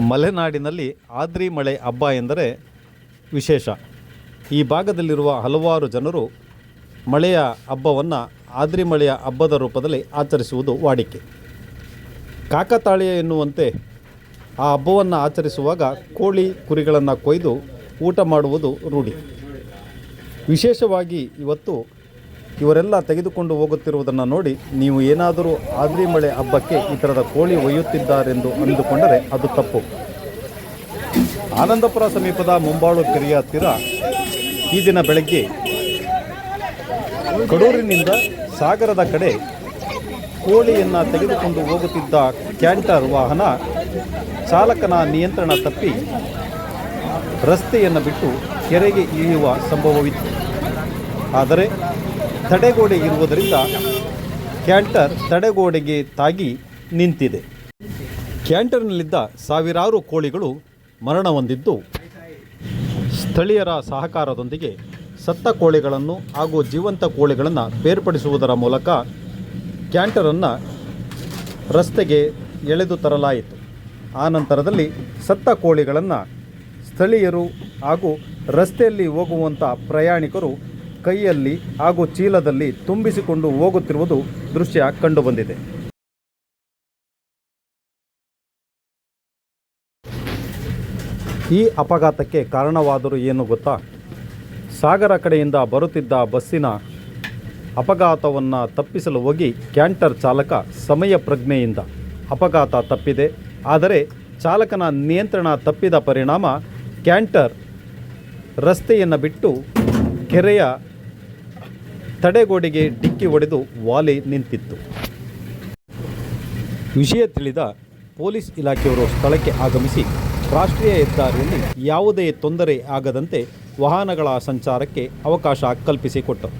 ಮಲೆನಾಡಿನಲ್ಲಿ ಆದ್ರಿ ಮಳೆ ಹಬ್ಬ ಎಂದರೆ ವಿಶೇಷ. ಈ ಭಾಗದಲ್ಲಿರುವ ಹಲವಾರು ಜನರು ಮಳೆಯ ಹಬ್ಬವನ್ನು ಆದ್ರಿ ಮಳೆಯ ಹಬ್ಬದ ರೂಪದಲ್ಲಿ ಆಚರಿಸುವುದು ವಾಡಿಕೆ. ಕಾಕತಾಳೀಯ ಎನ್ನುವಂತೆ ಆ ಹಬ್ಬವನ್ನು ಆಚರಿಸುವಾಗ ಕೋಳಿ ಕುರಿಗಳನ್ನು ಕೊಯ್ದು ಊಟ ಮಾಡುವುದು ರೂಢಿ. ವಿಶೇಷವಾಗಿ ಇವತ್ತು ಇವರೆಲ್ಲ ತೆಗೆದುಕೊಂಡು ಹೋಗುತ್ತಿರುವುದನ್ನು ನೋಡಿ ನೀವು ಏನಾದರೂ ಆದ್ರಿ ಮಳೆ ಹಬ್ಬಕ್ಕೆ ಈ ಥರದ ಕೋಳಿ ಒಯ್ಯುತ್ತಿದ್ದಾರೆಂದು ಅಂದುಕೊಂಡರೆ ಅದು ತಪ್ಪು. ಆನಂದಪುರ ಸಮೀಪದ ಮುಂಬಾಳು ಕೆರೆಯ ಹತ್ತಿರ ಈ ದಿನ ಬೆಳಗ್ಗೆ ಕಡೂರಿನಿಂದ ಸಾಗರದ ಕಡೆ ಕೋಳಿಯನ್ನು ತೆಗೆದುಕೊಂಡು ಹೋಗುತ್ತಿದ್ದ ಕ್ಯಾಂಟರ್ ವಾಹನ ಚಾಲಕನ ನಿಯಂತ್ರಣ ತಪ್ಪಿ ರಸ್ತೆಯನ್ನು ಬಿಟ್ಟು ಕೆರೆಗೆ ಇಳಿಯುವ ಸಂಭವವಿತ್ತು. ಆದರೆ ತಡೆಗೋಡೆ ಇರುವುದರಿಂದ ಕ್ಯಾಂಟರ್ ತಡೆಗೋಡೆಗೆ ತಾಗಿ ನಿಂತಿದೆ. ಕ್ಯಾಂಟರ್ನಲ್ಲಿದ್ದ ಸಾವಿರಾರು ಕೋಳಿಗಳು ಮರಣ ಹೊಂದಿದ್ದು, ಸ್ಥಳೀಯರ ಸಹಕಾರದೊಂದಿಗೆ ಸತ್ತ ಕೋಳಿಗಳನ್ನು ಹಾಗೂ ಜೀವಂತ ಕೋಳಿಗಳನ್ನು ಬೇರ್ಪಡಿಸುವುದರ ಮೂಲಕ ಕ್ಯಾಂಟರನ್ನು ರಸ್ತೆಗೆ ಎಳೆದು ತರಲಾಯಿತು. ಆ ನಂತರದಲ್ಲಿ ಸತ್ತ ಕೋಳಿಗಳನ್ನು ಸ್ಥಳೀಯರು ಹಾಗೂ ರಸ್ತೆಯಲ್ಲಿ ಹೋಗುವಂಥ ಪ್ರಯಾಣಿಕರು ಕೈಯಲ್ಲಿ ಹಾಗೂ ಚೀಲದಲ್ಲಿ ತುಂಬಿಸಿಕೊಂಡು ಹೋಗುತ್ತಿರುವುದು ದೃಶ್ಯ ಕಂಡುಬಂದಿದೆ. ಈ ಅಪಘಾತಕ್ಕೆ ಕಾರಣವಾದರೂ ಏನು ಗೊತ್ತಾ? ಸಾಗರ ಕಡೆಯಿಂದ ಬರುತ್ತಿದ್ದ ಬಸ್ಸಿನ ಅಪಘಾತವನ್ನು ತಪ್ಪಿಸಲು ಹೋಗಿ ಕ್ಯಾಂಟರ್ ಚಾಲಕ ಸಮಯ ಪ್ರಜ್ಞೆಯಿಂದ. ಅಪಘಾತ ತಪ್ಪಿದೆ, ಆದರೆ ಚಾಲಕನ ನಿಯಂತ್ರಣ ತಪ್ಪಿದ ಪರಿಣಾಮ ಕ್ಯಾಂಟರ್ ರಸ್ತೆಯನ್ನು ಬಿಟ್ಟು ಕೆರೆಯ ತಡೆಗೋಡೆಗೆ ಡಿಕ್ಕಿ ಹೊಡೆದು ವಾಲಿ ನಿಂತಿತ್ತು. ವಿಷಯ ತಿಳಿದ ಪೊಲೀಸ್ ಇಲಾಖೆಯವರು ಸ್ಥಳಕ್ಕೆ ಆಗಮಿಸಿ ರಾಷ್ಟ್ರೀಯ ಹೆದ್ದಾರಿಯಲ್ಲಿ ಯಾವುದೇ ತೊಂದರೆ ಆಗದಂತೆ ವಾಹನಗಳ ಸಂಚಾರಕ್ಕೆ ಅವಕಾಶ ಕಲ್ಪಿಸಿಕೊಟ್ಟರು.